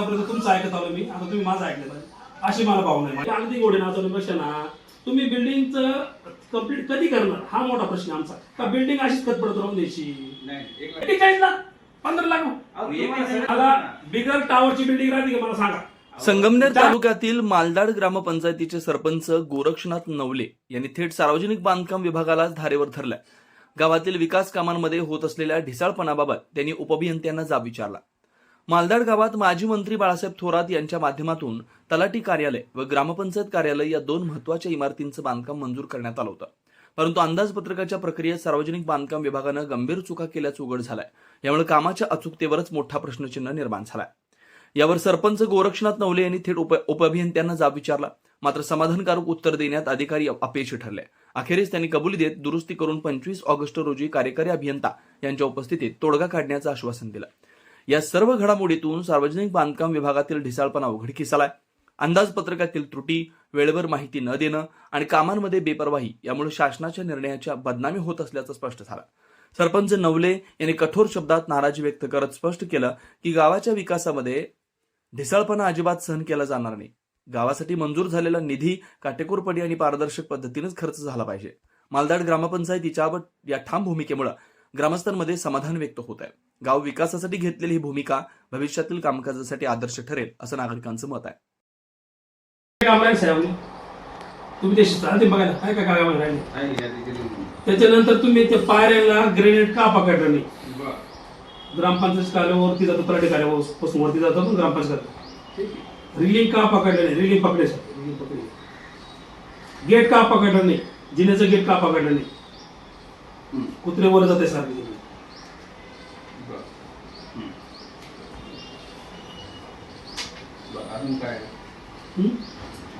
आतापर्यंत तुमचं ऐकत आलो मी. आता तुम्ही माझं ऐकलं पाहिजे. अशी मला भावना आहे. अगदी गोडे नाचवण्यापेक्षा ना. तुम्ही बिल्डिंगचं कंप्लीट कधी करणार? हा मोठा प्रश्न आमचा. का बिल्डिंग अशीच खतपडत राहून द्यायची? नाही एक लाख- अठ्ठेचाळीस लाख? पंधरा लाख? मला बिगर टावरची बिल्डिंग राहते का? मला सांगा. संगमनेर तालुक्यातील मालदाड ग्रामपंचायतीचे सरपंच गोरक्षनाथ नवले यांनी थेट सार्वजनिक बांधकाम विभागालाच धारेवर धरलाय. गावातील विकास कामांमध्ये होत असलेल्या ढिसाळपणाबाबत त्यांनी उपअभियंत्यांना जाब विचारला. मालदाड गावात माजी मंत्री बाळासाहेब थोरात यांच्या माध्यमातून तलाठी कार्यालय व ग्रामपंचायत कार्यालय या दोन महत्त्वाच्या इमारतींचं बांधकाम मंजूर करण्यात आलं होतं. परंतु अंदाजपत्रकाच्या प्रक्रियेत सार्वजनिक बांधकाम विभागानं गंभीर चुका केल्याचं उघड झालंय. यामुळे कामाच्या अचूकतेवरच मोठा प्रश्नचिन्ह निर्माण झालाय. यावर सरपंच गोरक्षनाथ नवले यांनी थेट उप उपअभियंत्यांना जाब विचारला. मात्र समाधानकारक उत्तर देण्यात अधिकारी अपयशी ठरले. अखेरीस त्यांनी कबुली देत दुरुस्ती करून पंचवीस ऑगस्ट रोजी कार्यकारी अभियंता यांच्या उपस्थितीत तोडगा काढण्याचं आश्वासन दिलं. या सर्व घडामोडीतून सार्वजनिक बांधकाम विभागातील ढिसाळपणा उघडकीस आलाय. अंदाजपत्रकातील त्रुटी वेळेवर माहिती न देणं आणि कामांमध्ये बेपरवाही यामुळे शासनाच्या निर्णयाच्या बदनामी होत असल्याचं स्पष्ट झालं. सरपंच नवले यांनी कठोर शब्दात नाराजी व्यक्त करत स्पष्ट केलं की गावाच्या विकासामध्ये ढिसाळपणा अजिबात सहन केला जाणार नाही. गावासाठी मंजूर झालेला निधी काटेकोरपणे आणि पारदर्शक पद्धतीनेच खर्च झाला पाहिजे. मालदाड ग्रामपंचायतीच्या व या ठाम भूमिकेमुळे ग्रामस्थांमध्ये समाधान व्यक्त होत आहे. गाव विकासासाठी घेतलेली ही भूमिका भविष्यातील कामकाजासाठी आदर्श ठरेल असं नागरिकांचं मत आहे. काम राहील साहेब तुम्ही ते चालते बघायला. काय काय राहिले? म्हणून. त्याच्यानंतर तुम्ही ते पायऱ्याला ग्रेनेड का पकडलं नाही. ग्रामपंचायत कार्यावरती जातो तलाठी कार्यापासून वरती जातो पण ग्रामपंचायत ठीक आहे. रिलिंग का पकडलं नाही? रिलिंग पकडले. सर गेट का पकडलं नाही? जिन्याचं गेट का पकडलं नाही. कुत्रे वर जाते सर बरं. हं. बरं, अजून काय?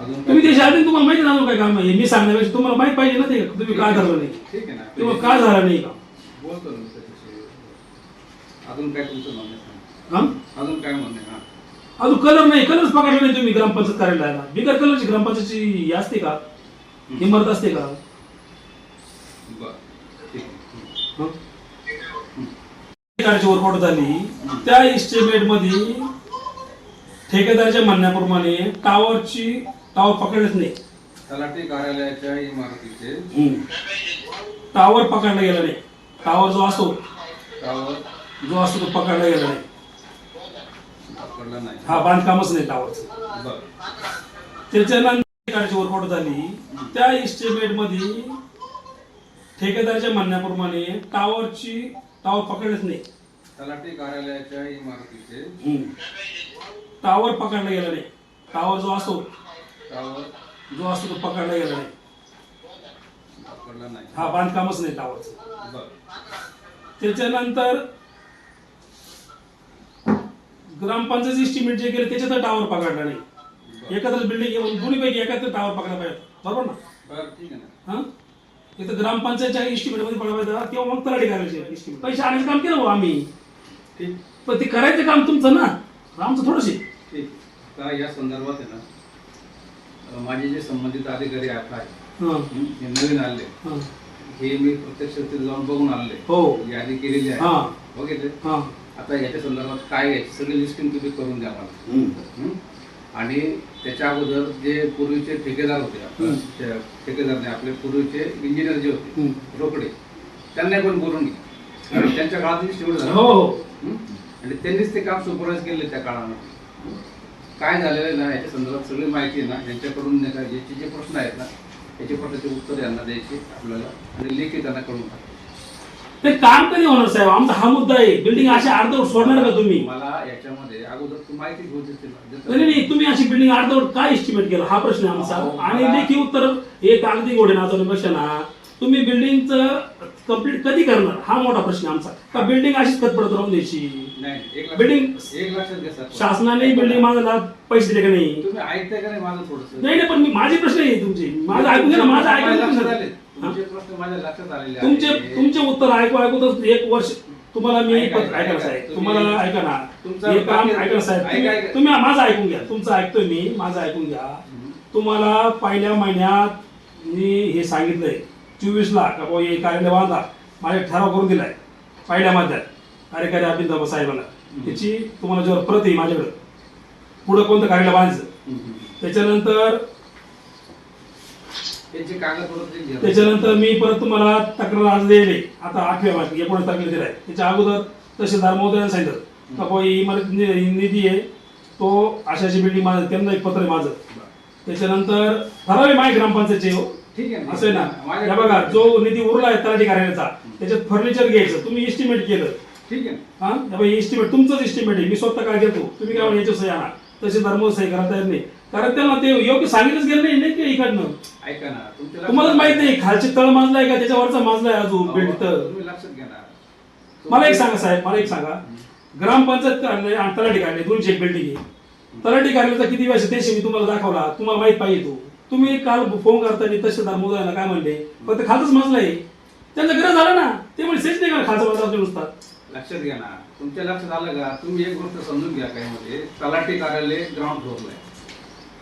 अजून तुम्ही काय? ते शाळेत तुम्हाला माहिती ना काय काम आहे? मी सांगण्यापेक्षा तुम्हाला माहीत पाहिजे ना ते. तुम्ही का धरलं नाही? ठीक आहे ना. तुम्हाला का झालं नाही? का बोलतो ना मी त्याच्याशी. अजून काय तुमचं म्हणणं आहे. हा? अजून काय म्हणणं आहे? हा. अजून कलर नाही. कलरच पकडला नाही तुम्ही ग्रामपंचायत कार्यालयाला. बिगर कलरची ग्रामपंचायतची ही असते का? इमारत असते का? बरं ठीक आहे. हं. ठेकेदाराची वर्कआउट झाली. त्या इस्टिमेटमध्ये ठेकेदाराच्या म्हणण्याप्रमाणे टावरची टावर पकडलेच नाही. तलाठी कार्यालयाच्या इमारतीचे टावर पकडला गेला नाही. टावर जो असतो टावर जो असतो तो पकडला गेला नाही. पकडला नाही. हा बांधकामच नाही टावरचं बरं. त्याच्यानंतर ठेकेदाराची वर्कआउट झाली. त्या इस्टिमेटमध्ये ठेकेदाराच्या म्हणण्याप्रमाणे टावरची टावर पकडलेच नाही. तलाठी कार्यालयाच्या इमारतीचे. टावर पकडला गेला नाही. टावर जो असतो टावर जो असतो तो पकडला गेला नाही. पकडला नाही. हा बांधकामच नाही टावरचं. बरं. त्याच्यानंतर ग्रामपंचायत इस्टिमेट जे केलं त्याच्यात टावर पकडला नाही. एकत्र बिल्डिंग येऊन दोन्हीपैकी एकत्र टावर पकडला पाहिजे. बरोबर ना? बरं ठीक आहे ना. हा? इथं ग्रामपंचायतच्या इस्टिमेटमध्ये पडला पाहिजे तेव्हा मग तलाठी करायचे पैसे आणायचं काम केलं भाऊ आम्ही. ठीक. पण ते करायचं काम तुमचं ना. आमचं थोडंसे. का या संदर्भात आहे ना माझे जे संबंधित अधिकारी आता आहेत नवीन आले. हा. हे मी प्रत्यक्ष तिथे जाऊन बघून आले हो. यादी केलेली हा. आहे बघितले? हा. आता याच्या संदर्भात काय आहे सगळी लिस्टिंग तुम्ही करून द्या मला. हं? आणि त्याच्या अगोदर जे पूर्वीचे ठेकेदार होते ठेकेदार नाही आपले पूर्वीचे इंजिनियर जे होते. रोकडे त्यांना पण बोलून कारण त्यांच्या काळात तेवढं झालं. हो हो? आणि त्यांनीच ते काम सुपरवाइज केले त्या काळानं काय झालेलं ना याच्या संदर्भात सगळी माहिती ना यांच्याकडून याचे जे प्रश्न आहेत ना याचे प्रश्नाचे उत्तर यांना द्यायचे आपल्याला. आणि लेखी त्यांना कळून टाकायचे. ते काम कधी होणार साहेब? आमचा हा मुद्दा आहे. बिल्डिंग अशी अर्धवट सोडणार का तुम्ही? मला याच्यामध्ये अगोदर तू माहिती घेऊ देते ना. जसं- नाही नाही तुम्ही अशी बिल्डिंग अर्धवट काय एस्टिमेट केला? हा प्रश्न आहे आमचा. आणि लेखी उत्तर एक अगदी गोडे नाचवण्यापेक्षा ना. तुम्ही बिल्डिंगचं कंप्लीट कधी करणार? हा मोठा प्रश्न आमचा. का बिल्डिंग अशीच खतपडत राहून द्यायची? बिल्डिंग- शासनाने बिल्डिंग माझ्याला पैसे दिले का नाही? ऐकताय का नाही माझं थोडस? नाही पण मी माझे प्रश्न आहे तुमचे. माझं ऐकून घ्या माझं ऐकून तुमचे प्रश्न माझ्या लक्षात आलेले तुमचे आहे. तुमचे उत्तर ऐकू ऐकू तर एक वर्ष तुम्हाला मी ऐका, पत्र- ऐका ना ऐका. साहेब. तुम्ही- तुम्हाला ऐका ना. तुमचं हे काम बाकी- ऐका साहेब. ऐका, तुम्ही- ऐका. तुम्ही माझं ऐकून घ्या. तुमचं ऐकतोय मी माझं ऐकून घ्या. तुम्हाला पहिल्या महिन्यात मी हे सांगितलंय. चोवीस लाख का बुवा हे कार्यालय बांधा. माझ्या ठराव करून दिलाय. पहिल्या महिन्यात कार्यकारी अभिनव साहेबांना त्याची तुम्हाला जर प्रत आहे माझ्याकडे. पुढं कोणतं कार्यालय बांधायचं? हम्म. त्याच्यानंतर त्यांची कागदपत्र. त्याच्यानंतर मी परत तुम्हाला तक्रार आज दिले आता आठव्या मार्च एकोणीस तारखेला दिलाय. त्याच्या अगोदर तहसीलदार महोदयाने सांगितलं का ही इमारत नि- निधी आहे. तो अशाची बिल्डिंग माझं त्यांना एक पत्र आहे माझं. त्याच्यानंतर ठरावे माय ग्रामपंचायतचे हो. ठीक आहे ना. असं आहे ना. माझ्या- बघा जो निधी उरला आहे तलाठी कार्यालयाचा त्याच्यात फर्निचर घ्यायचं. तुम्ही एस्टिमेट केलं. ठीक आहे ना. हा? एस्टिमेट तुमचंच एस्टिमेट आहे. मी स्वतः काय घेतो. तुम्ही काय याच्या सही आणा. तसे धर्म सही करा तयार नाही. कारण त्यांना ते योग्य सांगितलंच गेलं नाही नाही की इकडनं? ऐका ना तुमच्या तुम्हालाच माहीत नाही खालचे तळ माजलाय का त्याच्यावरचा माजलाय अजून बिल्ड अहो, तळ तुम्ही लक्षात घ्या ना. मला एक सांगा साहेब मला एक सांगा. ग्रामपंचायत कार्यालय आणि तलाठी कार्यालय दोनशे एक बिल्डिंग आहे. तलाठी कार्यालयाचा किती वेळ त्याशी मी तुम्हाला दाखवला तुम्हाला माहीत पाहिजे तो. तुम्ही काल फोन करताना तहसीलदार मोदयाला काय म्हणले? फक्त खालच माजलाय. त्यांचा गरज झाला ना. ते म्हणजे सेच नाही का खालचा बाजार नुसता? लक्षात घ्या ना. तुमच्या लक्षात आलं का? तुम्ही एक गोष्ट समजून घ्या काय मध्ये तलाठी कार्यालय ग्राउंड फ्लोअरला आहे.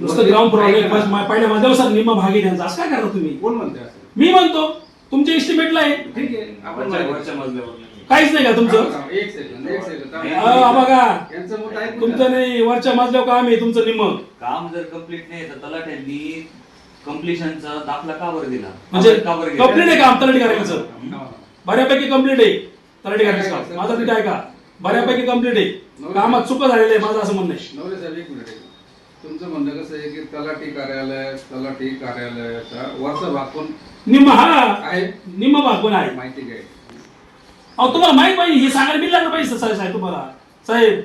नुसतं ग्राउंड ऐका ना. पहिल्या माझ्यावर सर निम्मा भागी त्यांचा असं काय करता तुम्ही? कोण म्हणते असं? मी म्हणतो. तुमच्या एस्टिमेटला आहे. ठीक आहे. आपण काहीच नाही का तुमचं? एक सेकंद एक सेकंद अहो, हा बघा. यांचं मत ऐकून तुमचं. नाही. वरच्या मजल्यावर काम आहे तुमचं निम्म. काम जर कंप्लीट नाही तर तलाठ्यांनी कम्प्लिशनचा दाखला का बरं दिला? म्हणजे का बरं? कंप्लीट आहे काम तलाठी कार्यालयाचं. घ्या. हा. बऱ्यापैकी कंप्लीट आहे. तलाठी कार्यालयाचं काम माझं नीट आहे का बऱ्यापैकी कंप्लीट आहे. कामात चुका झालेलं आहे माझं असं म्हणणं आहे. नवरे साहेब एक मिनिट आहे. तुमचं म्हणणं कसं आहे की तलाठी कार्यालय तलाठी कार्यालयाचा वरचा भाग पण निम्म हा. आहे. निम्म भाग पण आहे? माहिती काय अहो तुम्हाला माहीत पाहिजे हे सांगायला मी लागलं पाहिजे साहेब साहेब तुम्हाला? साहेब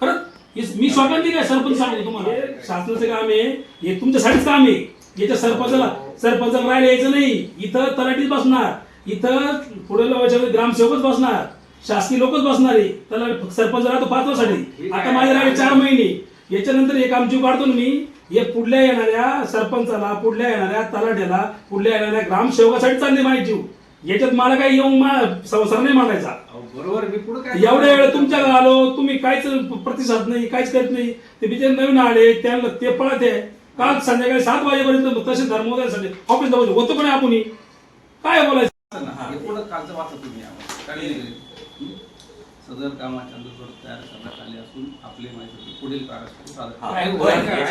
खरंच हे मी स्वतंत्र काय सरपंच सांगतो तुम्हाला? हे शासनाचं काम आहे हे तुमच्यासाठीच काम आहे. याच्या सरपंचाला सरपंचाला राहायला यायचं नाही. इथं तलाठीच बसणार. इथं पुढे वर्षामध्ये ग्रामसेवकच बसणार. शासकीय लोकच बसणार आहे. त्याला सरपंच राहतो पाच वर्षासाठी. आता माझे राहिले चार महिने. याच्यानंतर एक आमची काढतो मी हे पुढल्या येणाऱ्या सरपंचाला पुढल्या येणाऱ्या तलाठ्याला पुढल्या येणाऱ्या ग्रामसेवकासाठी चालली जीव. याच्यात मला काही येऊन संसार नाही मांडायचा बरोबर. मी पुढे एवढ्या वेळ तुमच्याकडे आलो तुम्ही काहीच प्रतिसाद नाही काहीच करत नाही. ते बिचारे नवीन आले त्यांना ते पळत आहे. काल संध्याकाळी सात वाजेपर्यंत तसे धर्मोदयासाठी ऑफिसला होतो पण आपण? काय बोलायचं? कालचं वाचत तुम्ही आम्हाला. सदर कामाच्या अंतर्गत तयार करण्यात आले असून आपली माहिती पुढील कार्यासाठी सादर करा.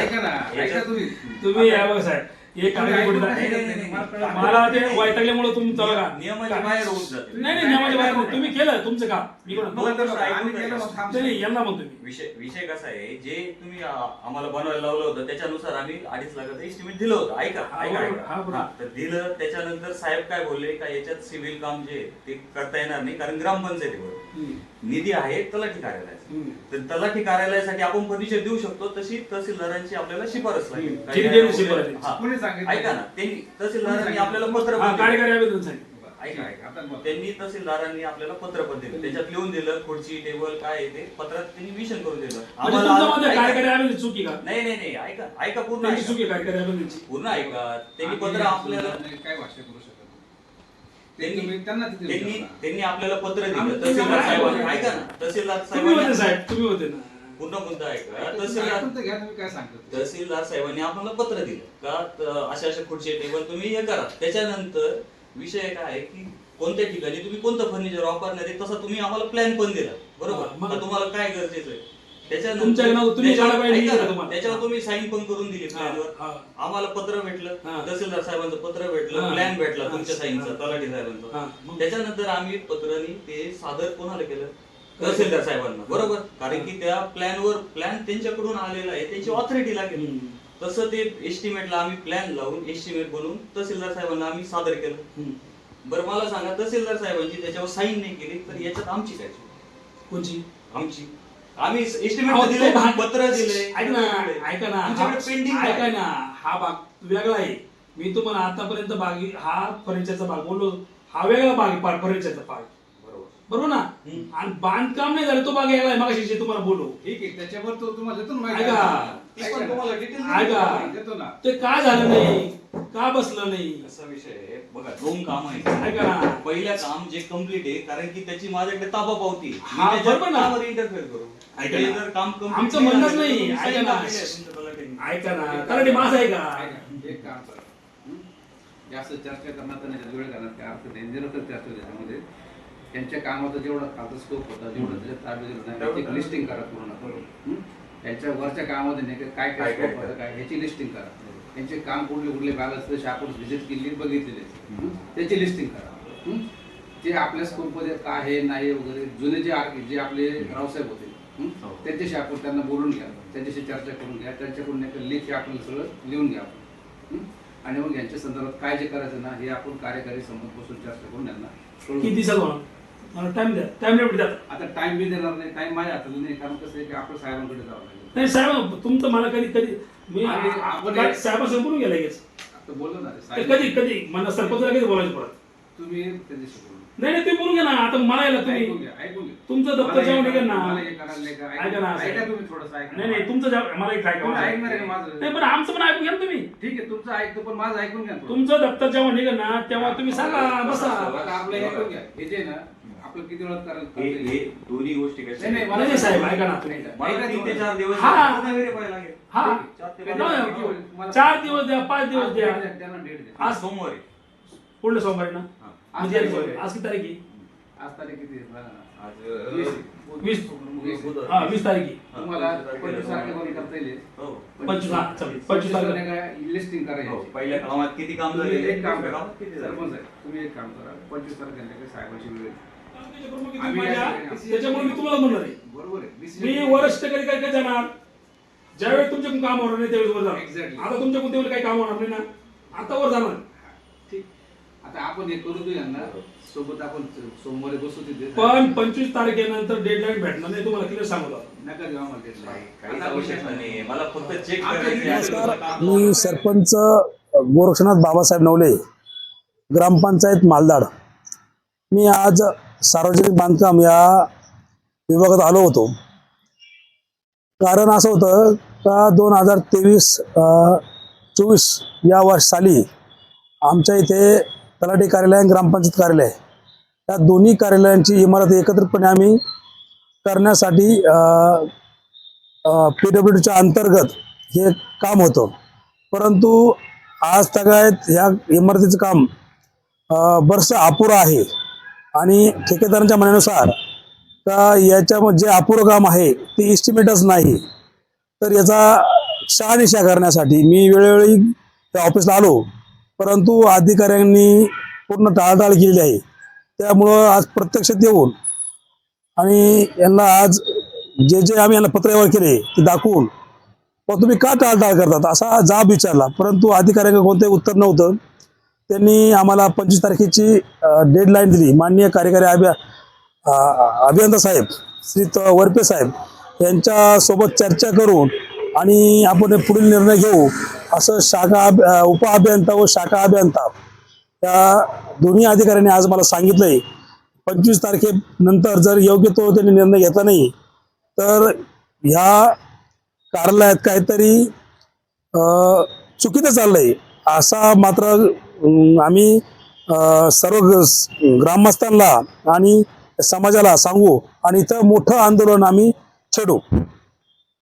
ऐका ना ऐका तुम्ही. तुम्ही या साहेब. एक तुम्ही. नाही, नाही, नाही, मला ते वैतागल्यामुळे तुमचं बघा नियमाच्या बाहेर होऊन जाते नाही नाही नियमाच्या बाहेर नाही. तुम्ही केलं तुमचं काम मी कोण- मग तर ऐकून आम्ही घ्या. केलं मग थांब. नाही, नाही यांना म्हणतो मी विषय विषय कसा आहे जे तुम्ही आ, आम्हाला बनवायला लावलं होतं त्याच्यानुसार आम्ही अडीच लाखाचं एस्टिमेट दिलं होतं ऐका हा, ऐका बरोबर, हा, ऐका बरोबर. हा, तर दिलं त्याच्यानंतर साहेब काय बोलले का याच्यात सिव्हिल काम जे आहे, ते करता येणार नाही कारण ग्रामपंचायतीवर. निधी आहे तलाठी कार्यालयाचा. तर तलाठी कार्यालयासाठी आपण फर्निचर देऊ शकतो तशी तहसीलदारांची आपल्याला शिफारस लागेल हम्म. शिफारस? हा. कोणी सांगितलं? ऐका ना त्यांनी तहसीलदारांनी आपल्याला पत्र हा पण दिलं. कार्यकारी आवेदन सांगितलं ऐका ऐका आता बोला. त्यांनी तहसीलदारांनी आपल्याला पत्र पण दिलं त्याच्यात लिहून दिलं खुर्ची टेबल काय आहे ते पत्रात त्यांनी विषण करून दिलं म्हणजे. कार्यकारी आवेदन चुकी का नाही नाही नाही ऐका ऐका पूर्ण त्यांची ऐका. चुकी आहे कार्यकारी आवेदनची पूर्ण ऐका त्यांनी पत्र आपल्याला काय भाष्य करू शकत त्यांनी त्यांना तिथे त्यांनी विचारा. त्यांनी आपल्याला पत्र आम्ही- दिलं तहसीलदार साहेबांनी. काय ऐका ना तहसीलदार तुम्ही होते साहेबांनी साहेब तुम्ही होते ना. पूर्ण मुद्दा ऐका ऐकून तहसीलदार तर घ्या तुम्ही काय सांगता तहसीलदार साहेबांनी आपल्याला पत्र दिलं. का त- अशा अशा खुर्ची टेबल तुम्ही हे करा. त्याच्यानंतर विषय काय आहे की कोणत्या ठिकाणी तुम्ही कोणतं फर्निचर वापरणार आहे तसा तुम्ही आम्हाला प्लॅन पण दिला. हा, बरोबर मग- का तुम्हाला काय गरजेचं आहे? तुमच्या नाव- तुम्ही त्याच्यावर- जागा पाहिजे ऐका का ना, तुम्हाला? त्याच्यावर तुम्ही साईन पण करून दिली हा, हा. आम्हाला पत्र भेटलं हा. तहसीलदार साहेबांचं पत्र हा. भेटलं प्लॅन भेटला हा. तुमच्या साईनचं हा. तलाठी हा, साहेबांचं? त्याच्यानंतर आम्ही पत्राने ते सादर कोणाला केलं तहसीलदार साहेबांना बरोबर कारण की त्या प्लॅनवर प्लॅन त्यांच्याकडून आलेला आहे त्यांची ऑथॉरिटी लागेल हम्म. तसं ते एस्टिमेटला आम्ही प्लॅन लावून एस्टिमेट बनवून तहसीलदार साहेबांना आम्ही सादर केलं हम्म. बरं मला सांगा तहसीलदार साहेबांची त्याच्यावर साईन नाही केली तर याच्यात आमची काय चूक? कोणची आमची आम्ही एस्टिमेट दिले भाग- पत्र दिले ऐक ना ऐका ना. हा- ऐका ना. हा भाग वेगळा आहे. मी तुम्हाला आतापर्यंत बाग हा फर्निचरचा भाग बोललो. हा वेगळा भाग आहे फर्निचरचा भाग. बरोबर. बरोबर ना. आणि बांधकाम नाही झालं तो भाग वेगळा आहे मगाशी जे तुम्हाला बोललो. ठीक आहे त्याच्यावर तो तुम्हाला देतो ना ऐका. ती का झालं नाही? का बसलं नाही? असा विषय आहे. बघा दोन काम आहे ऐका ना. पहिलं काम जे कंप्लीट आहे कारण की त्याची माझ्याकडे ताबा पावती. इंटरफेअर करू. ऐका ते ना. जर काम complete आमचं नाही म्हणणंच झालं, नाही. तर तुम्ही ऐका ना. आहे. ऐका ना कारण माझा आहे का ऐका, एक काम करा हं? जास्त चर्चा आणि त्याच्यात वेळ काय अर्थ नाही चर्चा होते त्यांच्या कामाचा जेवढा खालचा स्कोप होता जेवढं त्याच्यात ताब्यात दिलं नाही, त्याची लिस्टिंग करा पूर्ण करून हं? यांच्या वरच्या कामामध्ये नाही का काय काय काय काय scope होतं काय ह्याची लिस्टिंग करा यांचे काम कुठले कुठले बॅलन्स तसे आपण व्हिजिट केली बघितलेले हं? त्याची लिस्टिंग करा हं? जे आपल्या स्कूलमध्ये काय आहे नाही वगैरे जुने जे आर- जे आपले रावसाहेब होते. त्यांच्याशी आपण त्यांना बोलून घ्या. त्यांच्याशी चर्चा करून घ्या. त्यांच्याकडून एक लेखी आपल्याला सगळं लिहून घ्या आपण. हं? आणि मग यांच्या संदर्भात काय जे करायचं ना हे आपण कार्यकारी समोर बसून चर्चा करून यांना कळवू. किती दिवसात टाइम द्या. टाइम लिमिट द्या आता टाइम बी देणार नाही टाइम माझ्या हाताला नाही कारण कसं आहे की आपलं साहेबांकडे जावं लागेल. नाही साहेब तुमचं मला कधी कधी मी आपण- साहेबांसोबत बोलून गेला बोललो ना कधी कधी? मला सरपंचला कधी बोलायचं पडत तुम्ही त्यांच्याशी बोलू नाही नाही तुम्ही बोलून घ्या ना आता मला ऐकून तुम्ही घ्या ऐकून घ्या तुमचं मला दप्तर जेव्हा हे निघेल ना मला हे करायला नाही का? ऐका ना, ऐका साहेब. तुम्ही थोडंसं ऐका नाही नाही तुमचं जेव्हा- मला एक ऐका तुम्ही माझं. ऐकणार आहे का माझं? नाही पण आमचं पण ऐकून घ्या ना तुम्ही ठीक आहे तुमचं ऐकतो पण माझं ऐकून घ्या थोडं. तुमचं दप्तर जेव्हा निघेल ना तेव्हा तुम्ही सांगा बसा आता आपलं हे ऐकून घ्या हे जे ना आपलं किती वेळात करायला हे करता हे येईल? दोन्ही गोष्टी कशा नाही नाही मला नाही, नाही, साहेब, ऐका ना. तुम्ही मला ऐका तीन ते थोडं. चार दिवस हा. पुन्हा verify लागेल. हा चार ते किती पाच नाही, किती दिवस. वेळ? मला- चार दिवस द्या पाच आज दिवस डेट द्या द्या, त्यांना डेट द्या. आज सोमवारी पुढल्या सोमवारी ना म्हणजे आज तारीख आज किती तारीख आहे. आज तारीख किती आहे? वीस. वीस. वीस. बुधवार. हा वीस तारीख आहे. तुम्हाला पंचवीस. तारखेपर्यंत करता येईल. हो. पंचवीस हा पंचवीस तारखेला लिस्टिंग हो, करायची. पहिल्या कामात किती काम तुम्ही झाले एक काम करा. किती झाले सरपंच आहे. तुम्ही एक काम करा. पंचवीस तारखेला साहेबांची वेळ आहे. त्याच्यामुळे आम्ही मी माझ्या- या- त्याच्यामुळे मी तुम्हाला म्हणणार आहे. बरोबर आहे. मी वरिष्ठ कधी काय काय जाणार? ज्यावेळी तुमच्याकडून काम होणार नाही त्यावेळेस वर जाणार. Exactly. आता तुमच्याकडून त्यावेळी काही काम होणार नाही ना? आता वर जाणार. आता आपण हे करू देऊ यांना. सोबत आपण सोमवारी बसू तिथे. पण पंचवीस तारखेनंतर डेडलाईन भेटणार नाही तुम्हाला क्लिअर सांगतो. नका देऊ आम्हाला deadline. काहीच आता आवश्यक नाही. मला फक्त चेक करायचं. मी सरपंच गोरक्षनाथ बाबासाहेब नवले ग्रामपंचायत मालदाड. मी आज सार्वजनिक बांधकाम या विभागात आलो होतो. कारण असं होतं का दोन हजार तेवीस चोवीस या वर्ष साली आमच्या इथे तलाठी कार्यालय आणि ग्रामपंचायत कार्यालय. या दोन्ही कार्यालयांची इमारत एकत्रितपणे आम्ही करण्यासाठी पी डब्ल्यू डीच्या अंतर्गत हे काम होतं. परंतु आज तगायत ह्या इमारतीचं काम बरस बरंचसं अपुरं आहे. आणि ठेकेदारांच्या म्हणण्यानुसार का याच्यामध्ये जे अपुरं काम आहे ते इस्टिमेटच नाही. तर याचा शहानिशा करण्यासाठी मी वेळोवेळी त्या ऑफिसला आलो. परंतु अधिकाऱ्यांनी पूर्ण टाळाटाळ केलेली आहे. त्यामुळं आज प्रत्यक्षात येऊन आणि यांना आज जे जे आम्ही यांना पत्रव्यवहार केले ते दाखवून मग तुम्ही का टाळटाळ करतात असा जाब विचारला. परंतु अधिकाऱ्यांना कोणतंही उत्तर नव्हतं. त्यांनी आम्हाला पंचवीस तारखेची डेडलाईन दिली. माननीय कार्यकारी अभि अभियंता साहेब श्री त- वरपे साहेब यांच्यासोबत चर्चा करून आणि आपण पुढील निर्णय घेऊ. असं शाखा अभ- अ, उपअभियंता व शाखा अभियंता त्या दोन्ही अधिकाऱ्यांनी आज मला सांगितलंय. पंचवीस तारखेनंतर जर योग्य तो त्यांनी निर्णय घेतला नाही तर ह्या कार्यालयात काहीतरी चुकीचं चाललंय. असा मात्र आम्ही सर्व ग्रामस्थांना आणि समाजाला सांगू आणि इथं मोठं आंदोलन आम्ही छेडू.